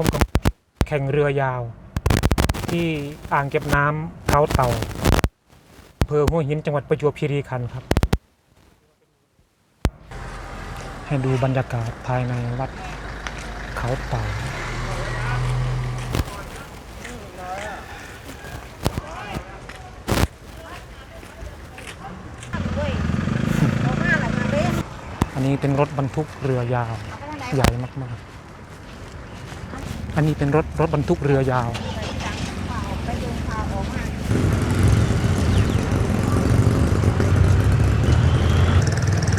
ผมกับแข่งเรือยาว ที่อ่างเก็บน้ำเขาเต่าอำเภอหัวหินจังหวัดประจวบคีรีขันธ์ครับ ให้ดูบรรยากาศภายในวัดเขาเต่าอันนี้เป็นรถบรรทุกเรือยาวใหญ่มากๆ อันนี้เป็นรถรถบรรทุกเรือยาว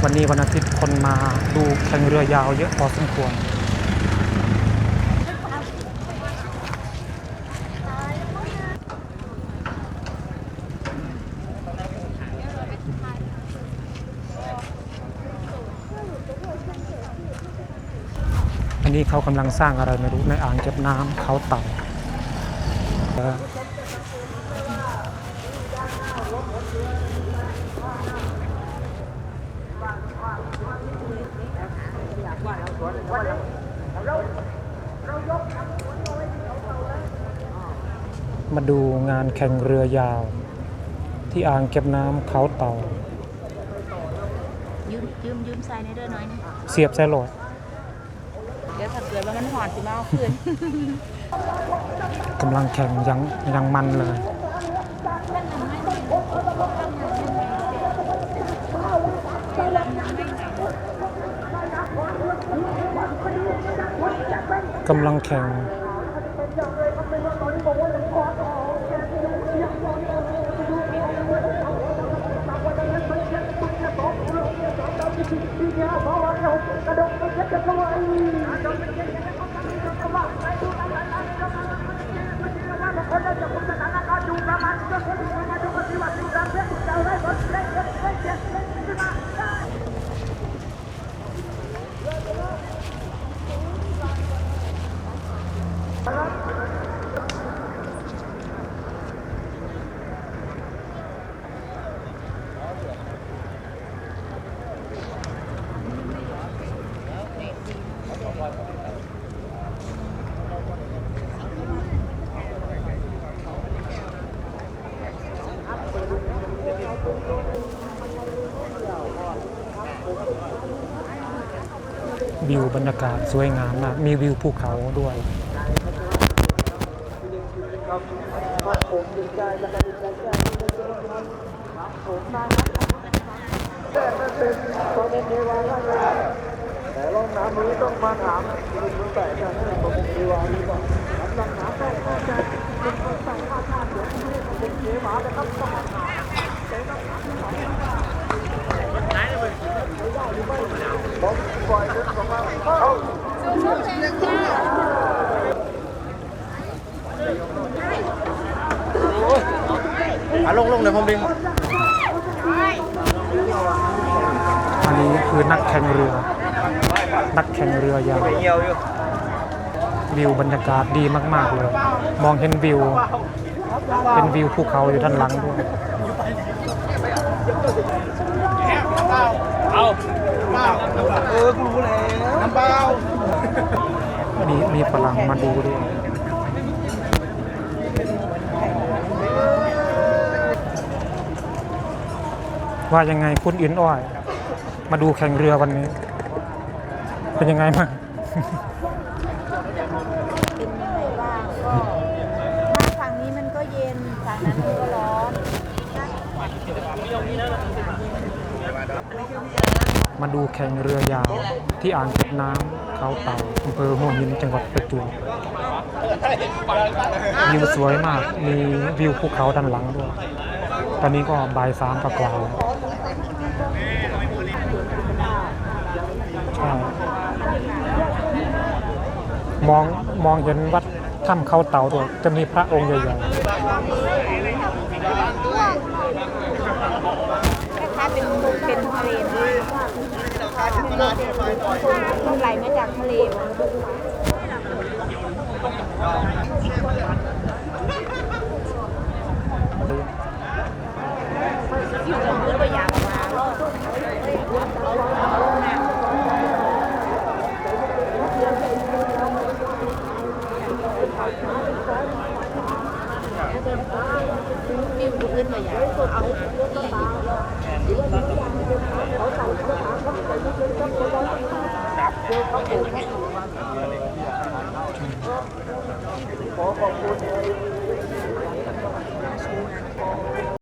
วันนี้วันอาทิตย์คนมาดูแข่งเรือยาวเยอะพอสมควร อันนี้เขากำลังสร้างอะไรไม่รู้ในอ่างเก็บน้ำเขาเต่าเอ่อมาดูงานแข่งเรือยาว ที่อ่างเก็บน้ำเขาเต่ายืมยืมยืมใส่ในเด้อหน่อยนะเสียบใส่โหลด เลยว่ามันหอดสิมาเอาคืนกำลังแข่งยังยังมันเลยกำลังแข่ง วิวบรรยากาศสวยงามมากมีวิวภูเขาด้วยแต่ลองน้ำมือต้องมาถามคุณแต่จะให้ผมดีว่าหรือเปล่าน้ำต้องเข้าใจเป็นคนใส่ผ้าผ้าเดี๋ยวที่ให้ผมเสียหมาแต่ต้องต้องมาถามผมปล่อยเรื่องของเราเข้า อะลงลงเดี๋ยวผมดึงอันนี้คือนักแข่งเรือ นักแข่งเรือยาวเหี่ยวอยู่วิวบรรยากาศดีมาก ๆ เลย มองเห็นวิว เป็นวิวภูเขาอยู่ด้านหลังด้วยเอาเออกูรู้แล้วน้ำเปล่ามีมีฝรั่งมาดูด้วย ว่ายังไงคุณอินอ้อย มาดูแข่งเรือวันนี้ เป็นยังไงบ้างเป็นยังไงบ้างก็มาฝั่งนี้มันก็เย็นฝั่งนั้นมันก็ร้อนมาดูแข่งเรือยาวที่อ่างเก็บน้ำเขาเต่าอำเภอหัวหินจังหวัดประจวบวิวสวยมาก มีวิวภูเขาด้านหลังด้วย ตอนนี้ก็บ่ายสามกว่าๆแล้วใช่มองมองเห็นวัดถ้ำเขาเต่าด้วจะมีพระองค์ใหญ่คล้าเป็นเป็นทะเลนะมันไหลมาจากทะเล มีอื่นมาอย่างเอาเขาใส่เขาใส่เขาใส่เขาใส่เขาใส่